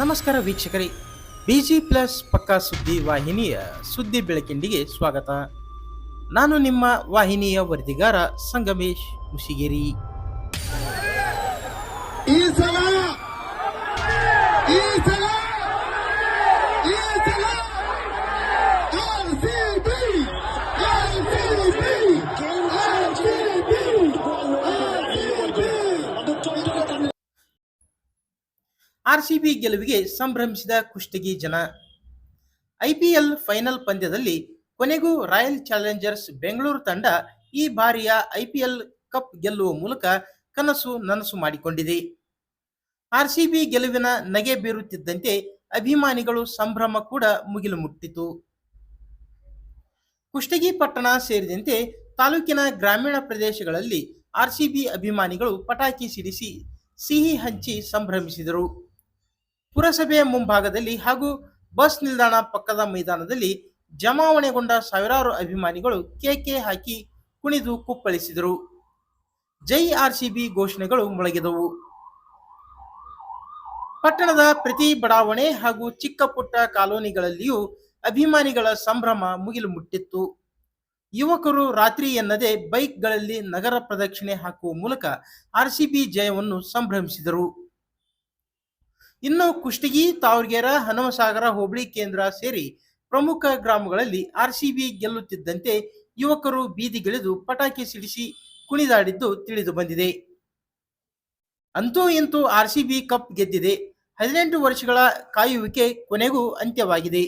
ನಮಸ್ಕಾರ ವೀಕ್ಷಕರೇ. Busy plus ಪಕ್ಕಾ ಸುದ್ದಿ ವಾಹಿನಿಯ ಸುದ್ದಿ ಬೆಳಕಿಂಡಿಗೆ ಸ್ವಾಗತ. ನಾನು ನಿಮ್ಮ ವಾಹಿನಿಯ ವರದಿಗಾರ ಸಂಗಮೇಶ್ ಮುಸಿಗೇರಿ ಈ ಸಲ ಈ ಸಲ ಈ ಸಲ RCB, RCB, RCB. ಆರ್ಸಿಬಿ ಗೆಲುವಿಗೆ ಸಂಭ್ರಮಿಸಿದ ಕುಷ್ಟಗಿ ಜನ. ಐಪಿಎಲ್ ಫೈನಲ್ ಪಂದ್ಯದಲ್ಲಿ ಕೊನೆಗೂ ರಾಯಲ್ ಚಾಲೆಂಜರ್ಸ್ ಬೆಂಗಳೂರು ತಂಡ ಈ ಬಾರಿಯ ಐಪಿಎಲ್ ಕಪ್ ಗೆಲ್ಲುವ ಮೂಲಕ ಕನಸು ನನಸು ಮಾಡಿಕೊಂಡಿದೆ. ಆರ್ಸಿಬಿ ಗೆಲುವಿನ ನಗೆ ಬೀರುತ್ತಿದ್ದಂತೆ ಅಭಿಮಾನಿಗಳು ಸಂಭ್ರಮ ಕೂಡ ಮುಗಿಲು ಮುಟ್ಟಿತು ಕುಷ್ಟಗಿ ಪಟ್ಟಣ ಸೇರಿದಂತೆ ತಾಲೂಕಿನ ಗ್ರಾಮೀಣ ಪ್ರದೇಶಗಳಲ್ಲಿ ಆರ್ಸಿಬಿ ಅಭಿಮಾನಿಗಳು ಪಟಾಕಿ ಸಿಡಿಸಿ ಸಿಹಿ ಹಂಚಿ ಸಂಭ್ರಮಿಸಿದರು. ಪುರಸಭೆಯ ಮುಂಭಾಗದಲ್ಲಿ ಹಾಗೂ ಬಸ್ ನಿಲ್ದಾಣ ಪಕ್ಕದ ಮೈದಾನದಲ್ಲಿ ಜಮಾವಣೆಗೊಂಡ ಸಾವಿರಾರು ಅಭಿಮಾನಿಗಳು ಕೇಕೆ ಹಾಕಿ ಕುಣಿದು ಕುಪ್ಪಳಿಸಿದರು. ಜೈ ಆರ್ ಸಿಬಿ ಘೋಷಣೆಗಳು ಮೊಳಗಿದವು. ಪಟ್ಟಣದ ಪ್ರತಿ ಬಡಾವಣೆ ಹಾಗೂ ಚಿಕ್ಕ ಪುಟ್ಟ ಕಾಲೋನಿಗಳಲ್ಲಿಯೂ ಅಭಿಮಾನಿಗಳ ಸಂಭ್ರಮ ಮುಗಿಲು ಮುಟ್ಟಿತ್ತು ಯುವಕರು ರಾತ್ರಿ ಎನ್ನದೆ ಬೈಕ್ಗಳಲ್ಲಿ ನಗರ ಪ್ರದಕ್ಷಿಣೆ ಹಾಕುವ ಮೂಲಕ ಆರ್ಸಿಬಿ ಜಯವನ್ನು ಸಂಭ್ರಮಿಸಿದರು. ಇನ್ನು ಕುಷ್ಟಗಿ, ತಾವರ್ಗೆರ, ಹನುಮಸಾಗರ, ಹೋಬಳಿ ಕೇಂದ್ರ ಸೇರಿ ಪ್ರಮುಖ ಗ್ರಾಮಗಳಲ್ಲಿ ಆರ್ಸಿಬಿ ಗೆಲ್ಲುತ್ತಿದ್ದಂತೆ ಯುವಕರು ಬೀದಿಗಿಳಿದು ಪಟಾಕಿ ಸಿಡಿಸಿ ಕುಣಿದಾಡಿದ್ದು ತಿಳಿದು ಬಂದಿದೆ. ಅಂತೂ ಇಂತೂ ಆರ್ಸಿಬಿ ಕಪ್ ಗೆದ್ದಿದೆ. ಹದಿನೆಂಟು ವರ್ಷಗಳ ಕಾಯುವಿಕೆ ಕೊನೆಗೂ ಅಂತ್ಯವಾಗಿದೆ.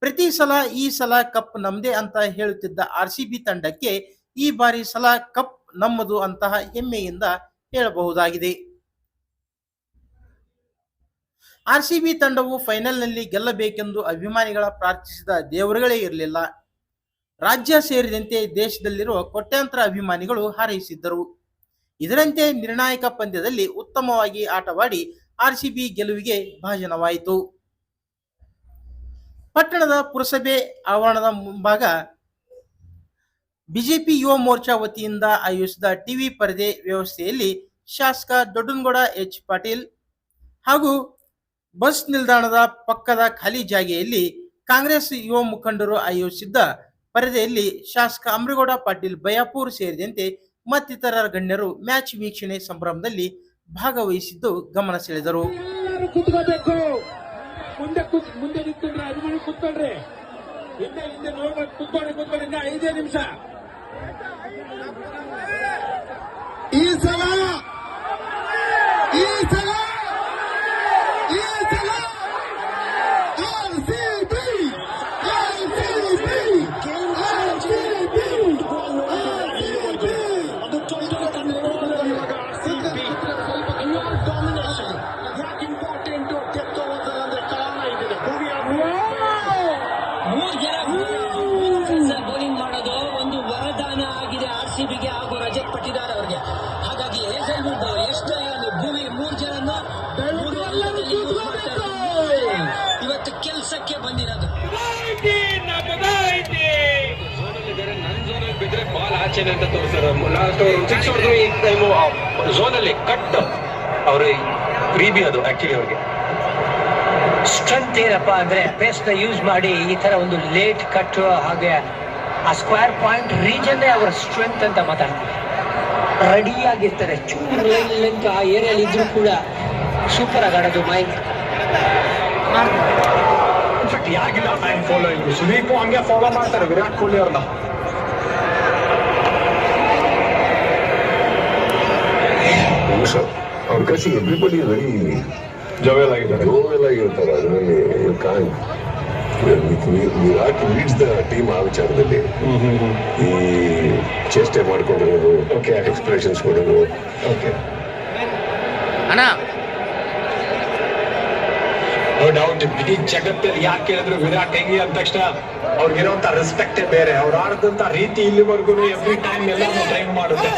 ಪ್ರತಿ ಸಲ ಈ ಸಲ ಕಪ್ ನಮ್ದೇ ಅಂತ ಹೇಳುತ್ತಿದ್ದ ಆರ್ಸಿಬಿ ತಂಡಕ್ಕೆ ಈ ಬಾರಿ ಸಲ ಕಪ್ ನಮ್ಮದು ಅಂತಹ ಹೆಮ್ಮೆಯಿಂದ ಹೇಳಬಹುದಾಗಿದೆ. ಆರ್ಸಿಬಿ ತಂಡವು ಫೈನಲ್ನಲ್ಲಿ ಗೆಲ್ಲಬೇಕೆಂದು ಅಭಿಮಾನಿಗಳ ಪ್ರಾರ್ಥಿಸಿದ ದೇವರುಗಳೇ ಇರಲಿಲ್ಲ. ರಾಜ್ಯ ಸೇರಿದಂತೆ ದೇಶದಲ್ಲಿರುವ ಕೋಟ್ಯಾಂತರ ಅಭಿಮಾನಿಗಳು ಹಾರೈಸಿದ್ದರು. ಇದರಂತೆ ನಿರ್ಣಾಯಕ ಪಂದ್ಯದಲ್ಲಿ ಉತ್ತಮವಾಗಿ ಆಟವಾಡಿ ಆರ್ಸಿಬಿ ಗೆಲುವಿಗೆ ಭಾಜನವಾಯಿತು. ಪಟ್ಟಣದ ಪುರಸಭೆ ಆವರಣದ ಮುಂಭಾಗ ಬಿಜೆಪಿ ಯುವ ಮೋರ್ಚಾ ವತಿಯಿಂದ ಆಯೋಜಿಸಿದ ಟಿವಿ ಪರದೆ ವ್ಯವಸ್ಥೆಯಲ್ಲಿ ಶಾಸಕ ದೊಡ್ಡನಗೌಡ ಎಚ್ ಪಾಟೀಲ್ ಹಾಗೂ ಬಸ್ ನಿಲ್ದಾಣದ ಪಕ್ಕದ ಖಾಲಿ ಜಾಗೆಯಲ್ಲಿ ಕಾಂಗ್ರೆಸ್ ಯುವ ಮುಖಂಡರು ಆಯೋಜಿಸಿದ್ದ ಪರದೆಯಲ್ಲಿ ಶಾಸಕ ಅಮರೇಗೌಡ ಪಾಟೀಲ್ ಬಯಾಪೂರ್ ಸೇರಿದಂತೆ ಮತ್ತಿತರ ಗಣ್ಯರು ಮ್ಯಾಚ್ ವೀಕ್ಷಣೆ ಸಂಭ್ರಮದಲ್ಲಿ ಭಾಗವಹಿಸಿದ್ದು ಗಮನ ಸೆಳೆದರು. ಈ ಸಲ ಈ ಕುತ್ ಆಚೆನೆ ಅಂತ ತೋರಿಸ್ತಾರೆ. ಲಾಸ್ಟ್ ಸಿಕ್ಸ್ ಹೊಡೆದ್ರು ಈ ಟೈಮು ಝೋನಲ್ಲಿ ಕಟ್ ಅವ್ರ ಗ್ರೀಬಿ ಅದು ಆಕ್ಚುಲಿ ಅವ್ರಿಗೆ. ಸ್ಟ್ರೆಂತ್ ಏನಪ್ಪ ಅಂದ್ರೆ ಪೇಸ್ನ ಯೂಸ್ ಮಾಡಿ ಈ ತರ ಒಂದು ಲೇಟ್ ಕಟ್ ಹಾಗೆ ಆ ಸ್ಕ್ವೇರ್ ಪಾಯಿಂಟ್ ರೀಜನ್ ಅವರ ಸ್ಟ್ರೆಂತ್ ಅಂತ ಮಾತಾಡ್ತಾರೆ. ರೆಡಿ ಆಗಿರ್ತಾರೆ. ಚೂರು ಲೆಂತ್ ಆ ಏರಿಯಲ್ಲಿ ಇದ್ರು ಕೂಡ ಸೂಪರ್ ಆಗಿ ಆಡೋದು ಮೈಂಡ್ ಯಾಗಿಲ್ಲ ಫಾಲೋಯಿಂಗ್ ಸುದೀಪ್ ಹಂಗೆ ಫಾಲೋ ಮಾಡ್ತಾರೆ. ವಿರಾಟ್ ಕೊಹ್ಲಿ ಅವ್ರನ್ನ. ಸರ್. ಅವ್ರ ಕಸಿ ಎವ್ರಿಬಡಿ ವೆರಿ ಜೋವೆಲ್ ಆಗಿದ್ದಾರೆ. ಜೋವೆಲ್ ಆಗಿರ್ತಾರೆ ಅದರಲ್ಲಿ ವಿರಾಟ್ ಲೀಡ್ಸ್ ದ ಟೀಮ್ ಆ ವಿಚಾರದಲ್ಲಿ. ಈ ಚೇಷ್ಟೆ ಮಾಡ್ಕೊಂಡಿರೋದು ಓಕೆ ಎಕ್ಸ್ಪ್ರೆಷನ್ಸ್ ಕೊಡೋದು. ಓಕೆ ನೋ ಡೌಟ್ ಇಡೀ ಜಗತ್ತಲ್ಲಿ ಯಾಕೆ ಕೇಳಿದ್ರು ವಿರಾಟ್ ಹೆಂಗೆ ಅಂದ ತಕ್ಷಣ ಅವ್ರಿಗಿರೋಂಥ ರೆಸ್ಪೆಕ್ಟೇ ಬೇರೆ. ಅವ್ರು ಆಡದಂತ ರೀತಿ ಇಲ್ಲಿವರೆಗೂ ಎವ್ರಿ ಟೈಮ್ ಎಲ್ಲಾನು ಟ್ರೈ ಮಾಡುತ್ತೆ.